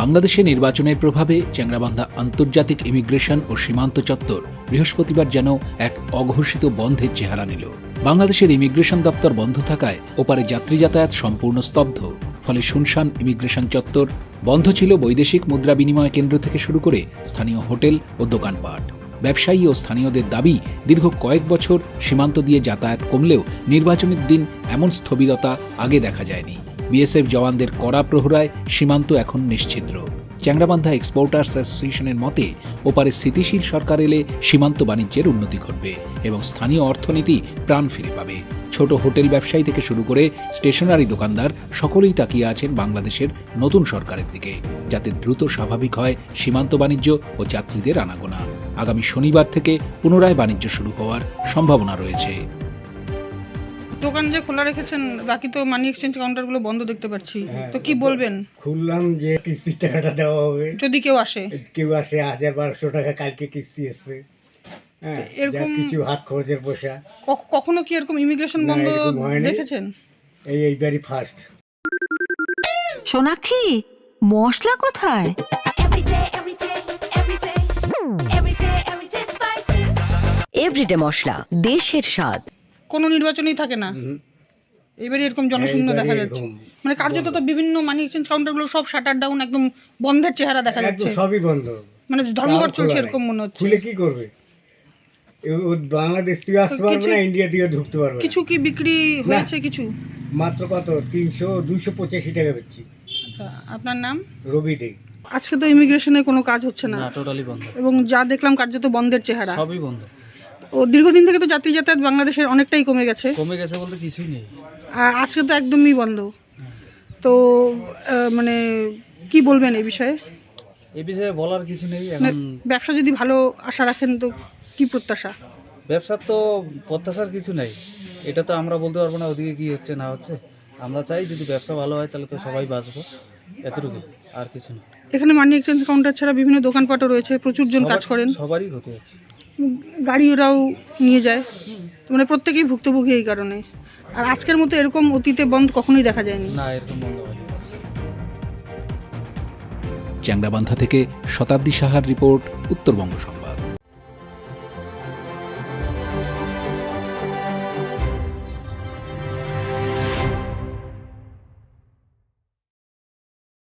বাংলাদেশে নির্বাচনের প্রভাবে চ্যাংরাবান্ধা আন্তর্জাতিক ইমিগ্রেশন ও সীমান্ত চত্বর বৃহস্পতিবার যেন এক অঘোষিত বন্ধের চেহারা নিল। বাংলাদেশের ইমিগ্রেশন দপ্তর বন্ধ থাকায় ওপারে যাত্রী যাতায়াত সম্পূর্ণ স্তব্ধ। ফলে শুনশান ইমিগ্রেশন চত্বর বন্ধ ছিল বৈদেশিক মুদ্রা বিনিময় কেন্দ্র থেকে শুরু করে স্থানীয় হোটেল ও দোকানপাট। ব্যবসায়ী ও স্থানীয়দের দাবি, দীর্ঘ কয়েক বছর সীমান্ত দিয়ে যাতায়াত কমলেও নির্বাচনের দিন এমন স্থবিরতা আগে দেখা যায়নি। বিএসএফ জওয়ানদের কড়া প্রহরায় সীমান্ত এখন নিশ্চিদ্র চ্যাংরাবান্ধা এক্সপোর্টার্স অ্যাসোসিয়েশনের মতে, ওপারে স্থিতিশীল সরকার এলে সীমান্ত বাণিজ্যের উন্নতি ঘটবে এবং স্থানীয় অর্থনীতি প্রাণ ফিরে পাবে। ছোট হোটেল ব্যবসায়ী থেকে শুরু করে স্টেশনারি দোকানদার সকলেই তাকিয়ে আছেন বাংলাদেশের নতুন সরকারের দিকে, যাতে দ্রুত স্বাভাবিক হয় সীমান্ত বাণিজ্য ও যাত্রীদের আনাগোনা। আগামী শনিবার থেকে পুনরায় বাণিজ্য শুরু হওয়ার সম্ভাবনা রয়েছে। দোকান যে খোলা রেখেছেন বাকি তো মানি এক্সচেঞ্জ কাউন্টারগুলো বন্ধ দেখতে পাচ্ছি। তো কি বলবেন? খুললাম যে কিস্তির টাকাটা দেওয়া হবে। যদি কেউ আসে? কেউ আসে হাজার বারোশো টাকা কালকে কিস্তি এসছে। হ্যাঁ এরকম- কিছু হাত খরচের পয়সা। কখনো কি এরকম ইমিগ্রেশন বন্ধ দেখেছেন? এই এইবারই ফার্স্ট সোনাক্ষী মশলা কোথায়. এভরিডে মশলা দেশের স্বাদ। কোনো নির্বাচনই থাকে না। এবারে এরকম জনশূন্য দেখা যাচ্ছে। মানে কার্যত তো বিভিন্ন মানি এক্সচেঞ্জ কাউন্টারগুলো সব শাটার ডাউন একদম বন্ধের চেহারা দেখা যাচ্ছে। সবই বন্ধ। মানে ধর্মঘট চলছে এরকম মনে হচ্ছে। খুলে কি করবে? বাংলাদেশ থেকে আসতে পারবে না ইন্ডিয়া থেকে ঢুকতে পারবে কিছু কি বিক্রি হয়েছে কিছু? মাত্র কত? তিনশো দুইশো পঁচাশি টাকা বেচছি আচ্ছা আপনার নাম? রবি দে। আজকে তো ইমিগ্রেশনে কোনো কাজ হচ্ছে না। না টোটালি বন্ধ। এবং যা দেখলাম কার্যত বন্ধের চেহারা। সবই বন্ধ। ও দীর্ঘদিন থেকে তো যাত্রী যাতায়াত বাংলাদেশের অনেকটাই কমে গেছে। কমে গেছে বলতে কিছুই নেই। আর আজকে তো একদমই বন্ধ। তো মানে কি বলবেন এই বিষয়ে? এ বিষয়ে বলার কিছু নেই মানে এখন ব্যবসা যদি ভালো আশা রাখেন তো কি প্রত্যাশা? ব্যবসার তো প্রত্যাশার কিছু নেই। এটা তো আমরা বলতে পারব না ওদিকে কি হচ্ছে না হচ্ছে। আমরা চাই যদি ব্যবসা ভালো হয় তাহলে তো সবাই বাঁচবো এতটুকু আর কিছু না। এখানে মানি এক্সচেঞ্জ কাউন্টার ছাড়া বিভিন্ন দোকানপাটও রয়েছে প্রচুর জন কাজ করেন। সবারই ক্ষতি হচ্ছে। গাড়ি ওরাও নিয়ে যায়। তো মানে প্রত্যেকেই ভুক্তভোগী এই কারণে। আর আজকের মতো এরকম অতীতে বন্ধ কখনোই দেখা যায়নি। না এরকম বন্ধ চ্যাংরাবান্ধা থেকে শতাব্দী সাহার রিপোর্ট উত্তরবঙ্গ সংবাদ।